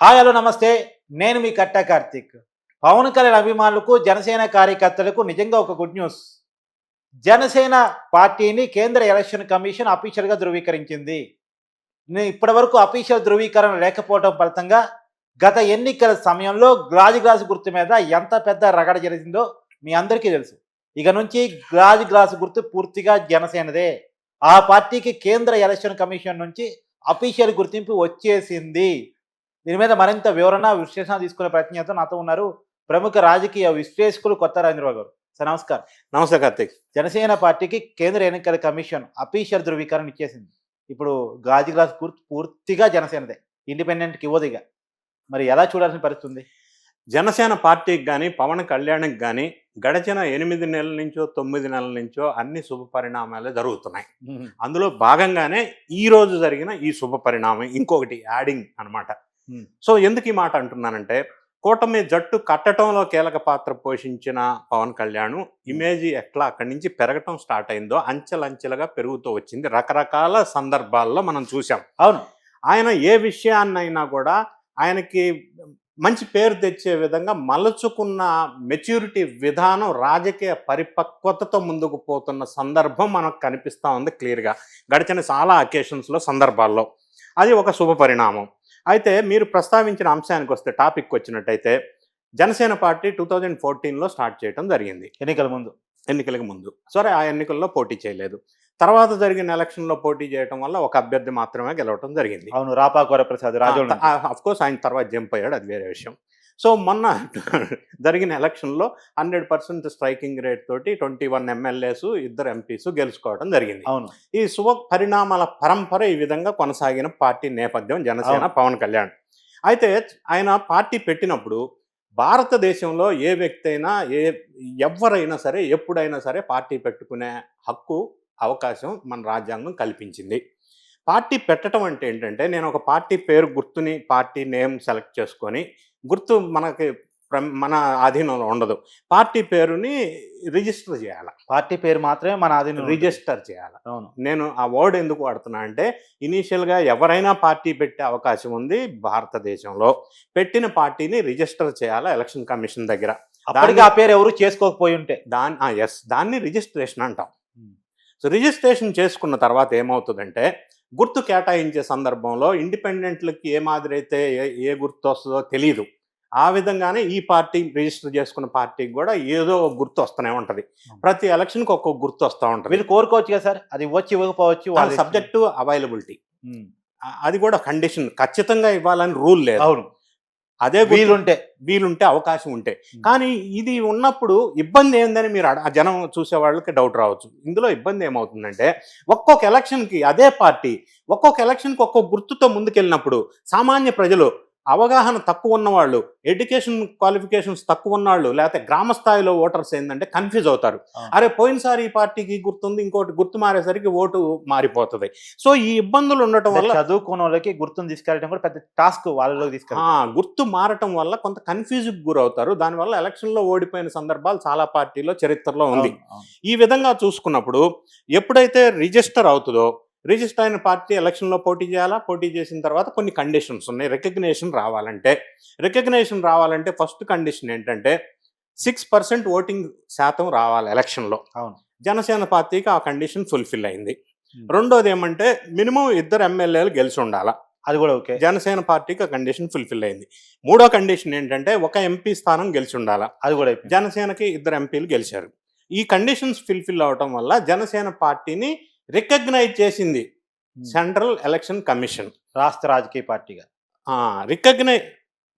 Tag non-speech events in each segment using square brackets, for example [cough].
Hi hello నమస్తే. నేను మీ కట్ట కార్తిక్. పవన్ కళ్యాణ్ అభిమానులకు జనసేన కార్యకర్తలకు నిజంగా ఒక గుడ్ న్యూస్. జనసేన పార్టీని కేంద్ర ఎలక్షన్ కమిషన్ అఫీషియల్గా ధృవీకరించింది. ఇప్పటి ఇప్పటివరకు అఫీషియల్ ధృవీకరణ లేకపోవడం ఫలితంగా గత ఎన్నికల సమయంలో గ్లాజు గ్లాసు గుర్తు మీద ఎంత పెద్ద రగడ జరిగిందో మీ అందరికీ తెలుసు. ఇక నుంచి గ్లాజు గ్లాసు గుర్తు పూర్తిగా జనసేనదే. ఆ పార్టీకి కేంద్ర ఎలక్షన్ కమిషన్ నుంచి అఫీషియల్ గుర్తింపు వచ్చేసింది. దీని మీద మరింత వివరణ విశ్లేషణ తీసుకునే ప్రయత్నం చేద్దాం నాతో ఉన్నారు ప్రముఖ రాజకీయ విశ్లేషకులు కొత్త రాజేంద్రబాబు గారు. సార్ నమస్కారం. నమస్తే కార్తీక్. జనసేన పార్టీకి కేంద్ర ఎన్నికల కమిషన్ అఫీషియల్ ధృవీకరణ ఇచ్చేసింది. ఇప్పుడు గాజు గ్లాస్ పూర్తిగా జనసేనదే ఇండిపెండెంట్కి ఇవ్వదు ఇక మరి ఎలా చూడాల్సిన పరిస్థితి ఉంది? జనసేన పార్టీకి కానీ పవన్ కళ్యాణ్కి కానీ గడిచిన ఎనిమిది నెలల నుంచో తొమ్మిది నెలల నుంచో అన్ని శుభ పరిణామాలే జరుగుతున్నాయి. అందులో భాగంగానే ఈ రోజు జరిగిన ఈ శుభ పరిణామం ఇంకొకటి యాడింగ్ అన్నమాట. Hmm. సో ఎందుకు ఈ మాట అంటున్నానంటే కూటమి జట్టు కట్టడంలో కీలక పాత్ర పోషించిన పవన్ కళ్యాణ్ ఇమేజ్ ఎట్లా అక్కడి నుంచి పెరగటం స్టార్ట్ అయిందో అంచెలంచెలుగా పెరుగుతూ వచ్చింది. రకరకాల సందర్భాల్లో మనం చూసాం అవును. ఆయన ఏ విషయాన్నైనా కూడా ఆయనకి మంచి పేరు తెచ్చే విధంగా మలుచుకున్న మెచ్యూరిటీ విధానం రాజకీయ పరిపక్వతతో ముందుకు పోతున్న సందర్భం మనకు కనిపిస్తూ ఉంది క్లియర్గా. గడిచిన చాలా అకేషన్స్లో సందర్భాల్లో. అది ఒక శుభ పరిణామం. అయితే మీరు ప్రస్తావించిన అంశానికి వస్తే టాపిక్ వచ్చినట్టయితే జనసేన పార్టీ టూ థౌజండ్ ఫోర్టీన్లో స్టార్ట్ చేయడం జరిగింది. ఎన్నికల ముందు. ఎన్నికలకు ముందు. సరే ఆ ఎన్నికల్లో పోటీ చేయలేదు. తర్వాత జరిగిన ఎలక్షన్లో పోటీ చేయడం వల్ల ఒక అభ్యర్థి మాత్రమే గెలవటం జరిగింది. అవును రాపాకు వరప్రసాద్ రాజోళ్ళు అఫ్ కోర్స్ ఆయన తర్వాత జంప్ అయ్యాడు అది వేరే విషయం. సో మొన్న జరిగిన ఎలక్షన్లో హండ్రెడ్ పర్సెంట్ స్ట్రైకింగ్ రేట్ తోటి ట్వంటీ వన్ ఎమ్మెల్యేస్ ఇద్దరు ఎంపీస్ గెలుచుకోవడం జరిగింది. అవును. ఈ శుభ పరిణామాల పరంపర ఈ విధంగా కొనసాగిన పార్టీ నేపథ్యం జనసేన. పవన్ కళ్యాణ్. అయితే ఆయన పార్టీ పెట్టినప్పుడు భారతదేశంలో ఏ వ్యక్తి అయినా ఏ ఎవరైనా సరే ఎప్పుడైనా సరే పార్టీ పెట్టుకునే హక్కు అవకాశం మన రాజ్యాంగం కల్పించింది. పార్టీ పెట్టడం అంటే ఏంటంటే నేను ఒక పార్టీ పేరు గుర్తుని పార్టీ నేమ్ సెలెక్ట్ చేసుకొని గుర్తు మనకి మన ఆధీనంలో ఉండదు. పార్టీ పేరుని రిజిస్టర్ చేయాలి. పార్టీ పేరు మాత్రమే మన ఆధీనం రిజిస్టర్ చేయాలి. అవును. నేను ఆ వర్డ్ ఎందుకు వాడుతున్నా అంటే ఇనీషియల్గా ఎవరైనా పార్టీ పెట్టే అవకాశం ఉంది భారతదేశంలో. పెట్టిన పార్టీని రిజిస్టర్ చేయాలి ఎలక్షన్ కమిషన్ దగ్గర. అప్పటికి ఆ పేరు ఎవరు చేసుకోకపోయి ఉంటే దాని ఎస్ దాన్ని రిజిస్ట్రేషన్ అంటాం. సో రిజిస్ట్రేషన్ చేసుకున్న తర్వాత ఏమవుతుందంటే గుర్తు కేటాయించే సందర్భంలో ఇండిపెండెంట్లకి ఏ మాదిరి అయితే ఏ ఏ గుర్తు వస్తుందో తెలియదు ఆ విధంగానే ఈ పార్టీ రిజిస్టర్ చేసుకున్న పార్టీకి కూడా ఏదో ఒక గుర్తు వస్తూనే ఉంటది. ప్రతి ఎలక్షన్కి ఒక్కొక్క గుర్తు వస్తూ ఉంటుంది. వీళ్ళు కోరుకోవచ్చు కదా సార్? అది ఇవ్వచ్చు ఇవ్వకపోవచ్చు వాళ్ళ. Subject availability. అది కూడా కండిషన్ ఖచ్చితంగా ఇవ్వాలని రూల్ లేదు. అవును. అదే వీలుంటే. వీలుంటే అవకాశం ఉంటే. కానీ ఇది ఉన్నప్పుడు ఇబ్బంది ఏందని మీరు ఆ జనం చూసే వాళ్ళకి డౌట్ రావచ్చు. ఇందులో ఇబ్బంది ఏమవుతుందంటే ఒక్కొక్క ఎలక్షన్కి అదే పార్టీ ఒక్కొక్క ఎలక్షన్కి ఒక్కొక్క గుర్తుతో ముందుకెళ్ళినప్పుడు సామాన్య ప్రజలు అవగాహన తక్కువ ఉన్నవాళ్ళు ఎడ్యుకేషన్ క్వాలిఫికేషన్స్ తక్కువ ఉన్నవాళ్ళు లేకపోతే గ్రామ స్థాయిలో ఓటర్స్ ఏంటంటే కన్ఫ్యూజ్ అవుతారు. అరే పోయినసారి ఈ పార్టీకి గుర్తుంది ఇంకోటి గుర్తు మారేసరికి ఓటు మారిపోతుంది. సో ఈ ఇబ్బందులు ఉండటం వల్ల చదువుకున్న వాళ్ళకి గుర్తును తీసుకెళ్ళడం కూడా పెద్ద టాస్క్ వాళ్ళలో ఆ, తీసుకెళ్ళాలి గుర్తు మారటం వల్ల కొంత కన్ఫ్యూజ్కి గురవుతారు. దానివల్ల ఎలక్షన్లో ఓడిపోయిన సందర్భాలు చాలా పార్టీలో చరిత్రలో ఉంది. ఈ విధంగా చూసుకున్నప్పుడు ఎప్పుడైతే రిజిస్టర్ అవుతుందో రిజిస్టర్ అయిన పార్టీ ఎలక్షన్లో పోటీ చేయాలా? పోటీ చేసిన తర్వాత కొన్ని కండిషన్స్ ఉన్నాయి. రికగ్నేషన్ రావాలంటే. రికగ్నేషన్ రావాలంటే ఫస్ట్ కండిషన్ ఏంటంటే సిక్స్ పర్సెంట్ ఓటింగ్ శాతం రావాలి ఎలక్షన్లో. అవును. జనసేన పార్టీకి ఆ కండిషన్ ఫుల్ఫిల్ అయింది. రెండోది ఏమంటే మినిమం ఇద్దరు ఎమ్మెల్యేలు గెలిచి ఉండాలా? అది కూడా ఓకే. జనసేన పార్టీకి ఆ కండిషన్ ఫుల్ఫిల్ అయింది. మూడో కండిషన్ ఏంటంటే ఒక ఎంపీ స్థానం గెలిచి ఉండాలా? అది కూడా జనసేనకి ఇద్దరు ఎంపీలు గెలిచారు. ఈ కండిషన్స్ ఫుల్ఫిల్ అవటం వల్ల జనసేన పార్టీని రికగ్నైజ్ చేసింది ఉమ్. సెంట్రల్ ఎలక్షన్ కమిషన్ రాష్ట్ర రాజకీయ పార్టీగా. రికగ్నై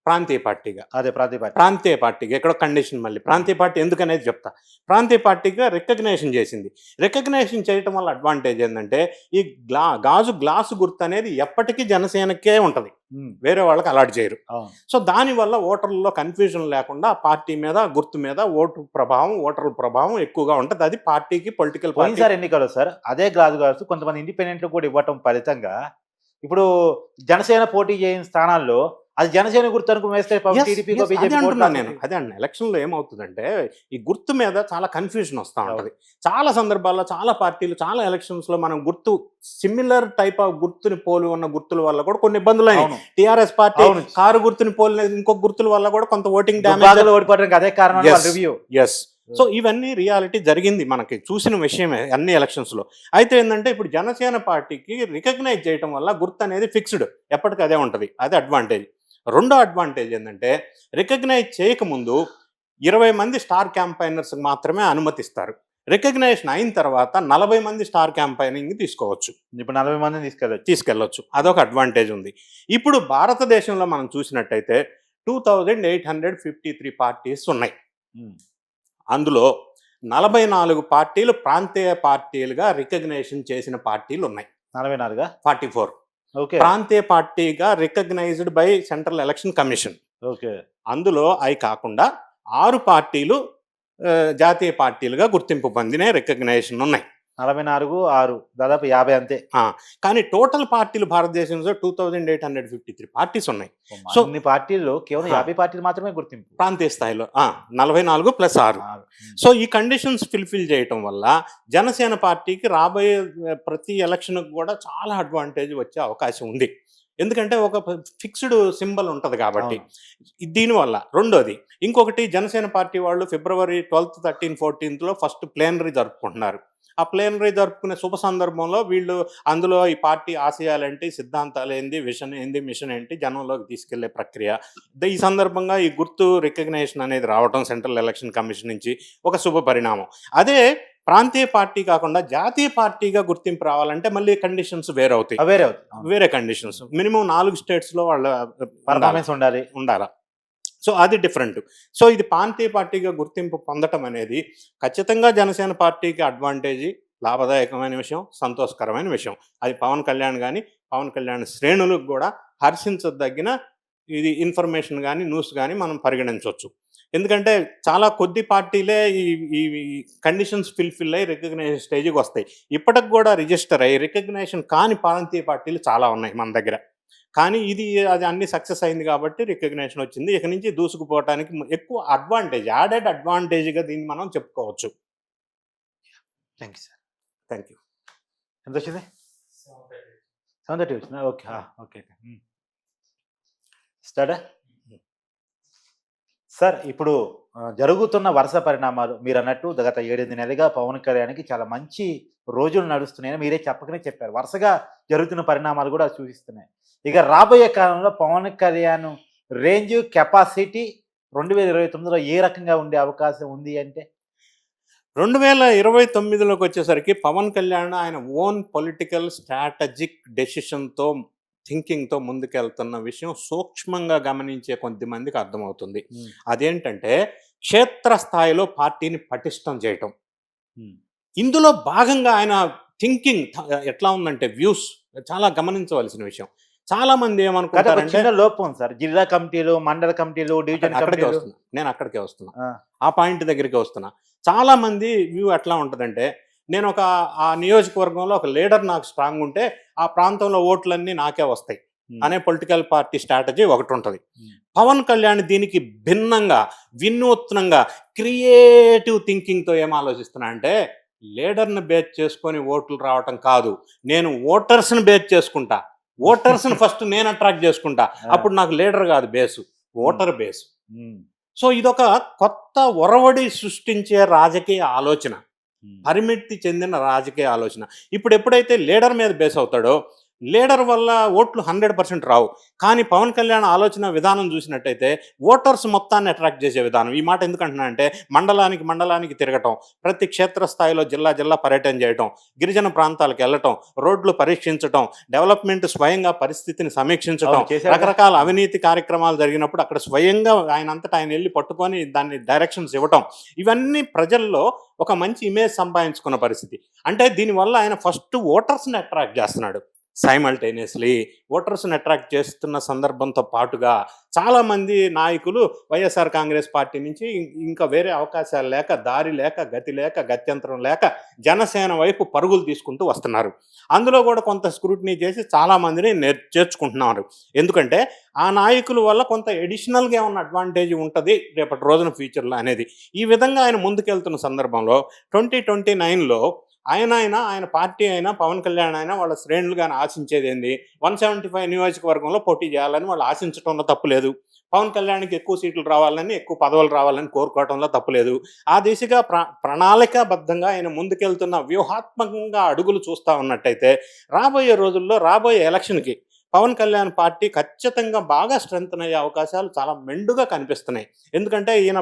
ప్రాంతీయ పార్టీగా. అదే ప్రాంతీయ పార్టీ. ప్రాంతీయ పార్టీగా. ఎక్కడో కండిషన్ మళ్ళీ. ప్రాంతీయ పార్టీ ఎందుకనేది చెప్తా. ప్రాంతీయ పార్టీగా రికగ్నేషన్ చేసింది. రికగ్నేషన్ చేయటం వల్ల అడ్వాంటేజ్ ఏంటంటే ఈ గ్లా గాజు గ్లాసు గుర్తు అనేది ఎప్పటికీ జనసేనకే ఉంటుంది. వేరే వాళ్ళకి అలాట్ చేయరు. సో దానివల్ల ఓటర్లలో కన్ఫ్యూజన్ లేకుండా పార్టీ మీద గుర్తు మీద ఓటు ప్రభావం ఓటర్ల ప్రభావం ఎక్కువగా ఉంటుంది. అది పార్టీకి పొలిటికల్ పోయినసారి ఎన్నికలు సార్. అదే గ్లాసు గ్లాసు కొంతమంది ఇండిపెండెంట్లు కూడా ఇవ్వటం ఫలితంగా ఇప్పుడు జనసేన పోటీ చేయని స్థానాల్లో అది జనసేన గుర్తు అనుకుని వేస్తే బీజేపీ అంటున్నాను నేను. అదే అండి ఎలక్షన్లో ఏమవుతుందంటే ఈ గుర్తు మీద చాలా కన్ఫ్యూజన్ వస్తూ ఉంటది. చాలా సందర్భాల్లో చాలా పార్టీలు చాలా ఎలక్షన్స్లో మనం గుర్తు సిమిలర్ టైప్ ఆఫ్ గుర్తుని పోలి ఉన్న గుర్తుల వల్ల కూడా కొన్ని ఇబ్బందులు అయినాయి. TRS party. కారు గుర్తుని పోలిన ఇంకొక గుర్తుల వల్ల కూడా కొంత ఓటింగ్ డ్యామేజ్ ఓడిపోవడానికి అదే కారణం. రివ్యూ ఎస్ సో ఇవన్నీ రియాలిటీ జరిగింది మనకి. చూసిన విషయమే అన్ని ఎలక్షన్స్లో. అయితే ఏంటంటే ఇప్పుడు జనసేన పార్టీకి రికగ్నైజ్ చేయడం వల్ల గుర్తు అనేది ఫిక్స్డ్ ఎప్పటికీ అదే ఉంటుంది. అదే అడ్వాంటేజ్ రెండో అడ్వాంటేజ్ ఏంటంటే రికగ్నైజ్ చేయకముందు ఇరవై మంది స్టార్ క్యాంపైనర్స్ మాత్రమే అనుమతిస్తారు. రికగ్నైజేషన్ అయిన తర్వాత నలభై మంది స్టార్ క్యాంపైనింగ్ తీసుకోవచ్చు. ఇప్పుడు నలభై మందిని తీసుకెళ్ళచ్చు. తీసుకెళ్ళొచ్చు. అదొక అడ్వాంటేజ్ ఉంది. ఇప్పుడు భారతదేశంలో మనం చూసినట్టయితే two thousand eight hundred fifty three parties ఉన్నాయి అందులో నలభై నాలుగు పార్టీలు ప్రాంతీయ పార్టీలుగా రికగ్నైజేషన్ చేసిన పార్టీలు ఉన్నాయి. నలభై నాలుగా? Forty four. ప్రాంతీయ పార్టీగా recognized by central election commission. Okay. అందులో అవి కాకుండా ఆరు పార్టీలు జాతీయ పార్టీలుగా గుర్తింపు పొందిన రికగ్నైజేషన్ ఉన్నాయి. నలభై నాలుగు ఆరు దాదాపు యాభై అంతే. కానీ టోటల్ పార్టీలు భారతదేశంలో two thousand eight hundred fifty three parties ఉన్నాయి. సో- అన్ని పార్టీల్లో కేవలం. యాభై పార్టీలు మాత్రమే గుర్తింపు. ప్రాంతీయ స్థాయిలో నలభై నాలుగు ప్లస్ ఆరు. సో ఈ కండిషన్స్ ఫిల్ఫిల్ చేయటం వల్ల జనసేన పార్టీకి రాబోయే ప్రతి ఎలక్షన్కి కూడా చాలా అడ్వాంటేజ్ వచ్చే అవకాశం ఉంది. ఎందుకంటే ఒక ఫిక్స్డ్ సింబల్ ఉంటుంది కాబట్టి. దీనివల్ల రెండోది ఇంకొకటి జనసేన పార్టీ వాళ్ళు ఫిబ్రవరి ట్వెల్త్ థర్టీన్ ఫోర్టీన్త్లో ఫస్ట్ ప్లేనరీ జరుపుకుంటున్నారు. ఆ ప్లేనరీ జరుపుకునే శుభ సందర్భంలో వీళ్ళు అందులో ఈ పార్టీ ఆశయాలేంటి సిద్ధాంతాలు ఏంది విషన్ ఏంది మిషన్ ఏంటి జనంలోకి తీసుకెళ్ళే ప్రక్రియ. ఈ సందర్భంగా ఈ గుర్తు రికగ్నైజేషన్ అనేది రావడం సెంట్రల్ ఎలక్షన్ కమిషన్ నుంచి ఒక శుభ పరిణామం. అదే ప్రాంతీయ పార్టీ కాకుండా జాతీయ పార్టీగా గుర్తింపు రావాలంటే మళ్ళీ కండిషన్స్ వేరే అవుతాయి. వేరే. వేరే కండిషన్స్ మినిమం నాలుగు స్టేట్స్లో వాళ్ళ పర్ఫార్మెన్స్ ఉండాలి. ఉండాలా. సో అది డిఫరెంట్ సో ఇది ప్రాంతీయ పార్టీగా గుర్తింపు పొందటం అనేది ఖచ్చితంగా జనసేన పార్టీకి అడ్వాంటేజ్ లాభదాయకమైన విషయం సంతోషకరమైన విషయం. అది పవన్ కళ్యాణ్ కానీ పవన్ కళ్యాణ్ శ్రేణులకు కూడా హర్షించదగిన ఇది ఇన్ఫర్మేషన్ కానీ న్యూస్ కానీ మనం పరిగణించవచ్చు. ఎందుకంటే చాలా కొద్ది పార్టీలే ఈ ఈ కండిషన్స్ ఫిల్ఫిల్ అయ్యి రికగ్నైజేషన్ స్టేజ్కి వస్తాయి. ఇప్పటికి కూడా రిజిస్టర్ అయ్యి రికగ్నైజేషన్ కాని ప్రాంతీయ పార్టీలు చాలా ఉన్నాయి మన దగ్గర. కానీ ఇది అది అన్ని సక్సెస్ అయింది కాబట్టి రికగ్నైజేషన్ వచ్చింది. ఇక నుంచి దూసుకుపోవడానికి ఎక్కువ అడ్వాంటేజ్ యాడెడ్ అడ్వాంటేజ్గా దీన్ని మనం చెప్పుకోవచ్చు. Thank you sir thank you ఎంత వచ్చింది? సెవెన్ థర్టీ వచ్చిందా? ఓకే ఓకే స్టార్ట్ సార్ ఇప్పుడు జరుగుతున్న వరుస పరిణామాలు మీరు అన్నట్టు గత ఏడెనిమిది నెలలుగా పవన్ కళ్యాణ్కి చాలా మంచి రోజులు నడుస్తున్నాయని మీరే చెప్పకనే చెప్పారు. వరుసగా జరుగుతున్న పరిణామాలు కూడా సూచిస్తున్నాయి ఇక రాబోయే కాలంలో పవన్ కళ్యాణ్ రేంజ్ కెపాసిటీ రెండు వేల ఇరవై తొమ్మిదిలో ఏ రకంగా ఉండే అవకాశం ఉంది అంటే? రెండు వేల ఇరవై తొమ్మిదిలోకి వచ్చేసరికి పవన్ కళ్యాణ్ ఆయన ఓన్ పొలిటికల్ స్ట్రాటజిక్ డెసిషన్తో థింకింగ్తో ముందుకెళ్తున్న విషయం సూక్ష్మంగా గమనించే కొద్దిమందికి అర్థమవుతుంది. అదేంటంటే క్షేత్రస్థాయిలో పార్టీని పటిష్టం చేయటం. ఇందులో భాగంగా ఆయన థింకింగ్ ఎట్లా ఉందంటే వ్యూస్ చాలా గమనించవలసిన విషయం. చాలా మంది ఏమనుకుంటారంటే చిన్న లోపం సార్. జిల్లా కమిటీలు మండల కమిటీలు డివిజన్ అక్కడికే వస్తున్నా. నేను అక్కడికే వస్తున్నా. ఆ. పాయింట్ దగ్గరికి వస్తున్నా. చాలా మంది వ్యూ ఎట్లా ఉంటుందంటే నేను ఒక ఆ నియోజకవర్గంలో ఒక లీడర్ నాకు స్ట్రాంగ్ ఉంటే ఆ ప్రాంతంలో ఓట్లన్నీ నాకే వస్తాయి అనే పొలిటికల్ పార్టీ స్ట్రాటజీ ఒకటి ఉంటుంది. పవన్ కళ్యాణ్ దీనికి భిన్నంగా వినూత్నంగా క్రియేటివ్ థింకింగ్తో ఏం ఆలోచిస్తున్నా అంటే లీడర్ని బేస్ చేసుకొని ఓట్లు రావటం కాదు. నేను ఓటర్స్ని బేస్ చేసుకుంటా. ఓటర్స్ని ఫస్ట్ నేను అట్రాక్ట్ చేసుకుంటా. అప్పుడు నాకు లీడర్ కాదు బేసు. Voter base. సో ఇదొక కొత్త ఒరవడి సృష్టించే రాజకీయ ఆలోచన. పరిమితి చెందిన రాజకీయ ఆలోచన. ఇప్పుడు ఎప్పుడైతే లీడర్ మీద బేస్ అవుతాడో లీడర్ వల్ల ఓట్లు హండ్రెడ్ పర్సెంట్ రావు. కానీ పవన్ కళ్యాణ్ ఆలోచన విధానం చూసినట్టయితే ఓటర్స్ మొత్తాన్ని అట్రాక్ట్ చేసే విధానం. ఈ మాట ఎందుకంటున్నా అంటే మండలానికి మండలానికి తిరగటం ప్రతి క్షేత్ర స్థాయిలో జిల్లా జిల్లా పర్యటన చేయటం గిరిజన ప్రాంతాలకు వెళ్ళటం రోడ్లు పరీక్షించటం డెవలప్మెంట్ స్వయంగా పరిస్థితిని కదా. రకరకాల అవినీతి కార్యక్రమాలు జరిగినప్పుడు అక్కడ స్వయంగా ఆయన అంతటా ఆయన వెళ్ళి పట్టుకొని దాన్ని డైరెక్షన్స్ ఇవ్వటం. ఇవన్నీ ప్రజల్లో ఒక మంచి ఇమేజ్ సంపాదించుకున్న పరిస్థితి. అంటే దీనివల్ల ఆయన ఫస్ట్ ఓటర్స్ని అట్రాక్ట్ చేస్తున్నాడు. సైమల్టేనియస్లీ ఓటర్స్ని అట్రాక్ట్ చేస్తున్న సందర్భంతో పాటుగా చాలామంది నాయకులు వైఎస్ఆర్ కాంగ్రెస్ పార్టీ నుంచి ఇంకా వేరే అవకాశాలు లేక దారి లేక గతి లేక గత్యంతరం లేక జనసేన వైపు పరుగులు తీసుకుంటూ వస్తున్నారు. అందులో కూడా కొంత స్క్రూటినీ చేసి చాలామందిని నేర్ చేర్చుకుంటున్నారు ఎందుకంటే ఆ నాయకుల వల్ల కొంత ఎడిషనల్గా ఏమన్నా అడ్వాంటేజ్ ఉంటుంది రేపటి రోజున ఫ్యూచర్లో అనేది. ఈ విధంగా ఆయన ముందుకెళ్తున్న సందర్భంలో ట్వంటీ ట్వంటీ నైన్లో ఆయన అయినా ఆయన పార్టీ అయినా పవన్ కళ్యాణ్ అయినా వాళ్ళ శ్రేణులు కానీ ఆశించేది ఏంది వన్ సెవెంటీ ఫైవ్ నియోజకవర్గంలో పోటీ చేయాలని వాళ్ళు ఆశించడంలో తప్పులేదు పవన్ కళ్యాణ్కి ఎక్కువ సీట్లు రావాలని ఎక్కువ పదవులు రావాలని కోరుకోవడంలో తప్పులేదు ఆ దిశగా ప్ర ప్రణాళికాబద్ధంగా ఆయన ముందుకెళ్తున్న వ్యూహాత్మకంగా అడుగులు చూస్తూ ఉన్నట్టయితే రాబోయే రోజుల్లో రాబోయే ఎలక్షన్కి పవన్ కళ్యాణ్ పార్టీ ఖచ్చితంగా బాగా స్ట్రెంగ్త్ అయ్యే అవకాశాలు చాలా మెండుగా కనిపిస్తున్నాయి. ఎందుకంటే ఈయన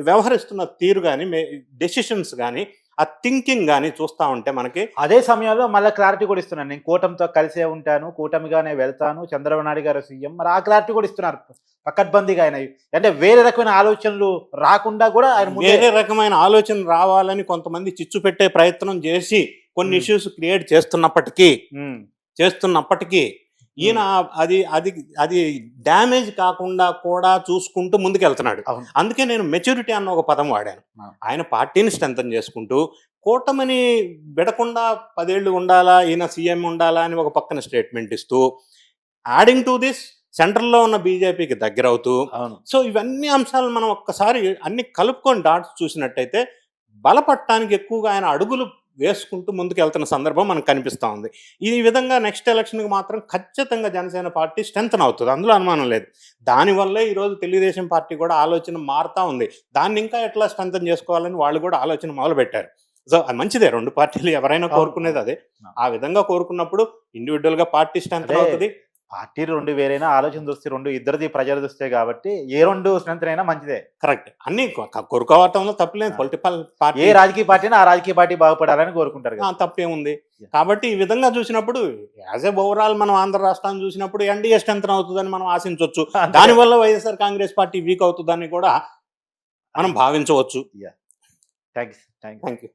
వ్యవహరిస్తున్న తీరు కానీ డెసిషన్స్ కానీ ఆ థింకింగ్ కానీ చూస్తూ ఉంటే మనకి అదే సమయంలో మళ్ళీ క్లారిటీ కూడా ఇస్తున్నాను. నేను కూటమితో కలిసే ఉంటాను కూటమిగానే వెళ్తాను. చంద్రబాబు నాయుడు గారు సీఎం మరి ఆ క్లారిటీ కూడా ఇస్తున్నారు. పకడ్బందీగా ఆయన అంటే వేరే రకమైన ఆలోచనలు రాకుండా కూడా ఆయన వేరే రకమైన ఆలోచన రావాలని కొంతమంది చిచ్చు పెట్టే ప్రయత్నం చేసి కొన్ని. ఇష్యూస్ క్రియేట్ చేస్తున్నప్పటికీ చేస్తున్నప్పటికీ ఈయన అది అది అది డ్యామేజ్ కాకుండా కూడా చూసుకుంటూ ముందుకెళ్తున్నాడు. అందుకే నేను మెచ్యూరిటీ అన్న ఒక పదం వాడాను. ఆయన పార్టీని స్ట్రెంథన్ చేసుకుంటూ కూటమిని విడకుండా పదేళ్ళు ఉండాలా ఈయన సీఎం ఉండాలా అని ఒక పక్కన స్టేట్మెంట్ ఇస్తూ యాడింగ్ టు దిస్ సెంట్రల్లో ఉన్న బీజేపీకి దగ్గర అవుతూ సో ఇవన్నీ అంశాలు మనం ఒక్కసారి అన్ని కలుపుకొని డాట్స్ చూసినట్టయితే బలపడటానికి ఎక్కువగా ఆయన అడుగులు వేసుకుంటూ ముందుకు వెళ్తున్న సందర్భం మనకు కనిపిస్తూ ఉంది. ఈ విధంగా నెక్స్ట్ ఎలక్షన్కి మాత్రం ఖచ్చితంగా జనసేన పార్టీ స్ట్రెంగ్తన్ అవుతుంది. అందులో అనుమానం లేదు. దానివల్లే ఈరోజు తెలుగుదేశం పార్టీ కూడా ఆలోచన మారుతా ఉంది. దాన్ని ఇంకా ఎట్లా స్ట్రెంగ్తన్ చేసుకోవాలని వాళ్ళు కూడా ఆలోచన మొదలు పెట్టారు సో అది మంచిదే. రెండు పార్టీలు ఎవరైనా. కోరుకునేది అదే. ఆ విధంగా కోరుకున్నప్పుడు ఇండివిజువల్గా పార్టీ స్ట్రెంగ్తన్. అవుతుంది. పార్టీ రెండు వేరైనా ఆలోచన చూస్తే రెండు ఇద్దరిది ప్రజల చూస్తే కాబట్టి ఏ రెండు స్ట్రెంత్ అయినా మంచిదే. కరెక్ట్. అన్ని కోరుకోవటంలో తప్పలేదు. పొలిటికల్ ఏ పార్టీ రాజకీయ పార్టీనా ఆ రాజకీయ పార్టీ బాగుపడాలని కోరుకుంటారు తప్పేముంది. కాబట్టి ఈ విధంగా చూసినప్పుడు యాజ్ ఏ ఓవరాల్ మనం ఆంధ్ర రాష్ట్రాన్ని చూసినప్పుడు ఎన్డీఏ స్ట్రెంత్ అవుతుందని మనం ఆశించవచ్చు. [laughs] దానివల్ల వైఎస్ఆర్ కాంగ్రెస్ పార్టీ వీక్ అవుతుందని కూడా మనం భావించవచ్చు. Thanks thanks thank you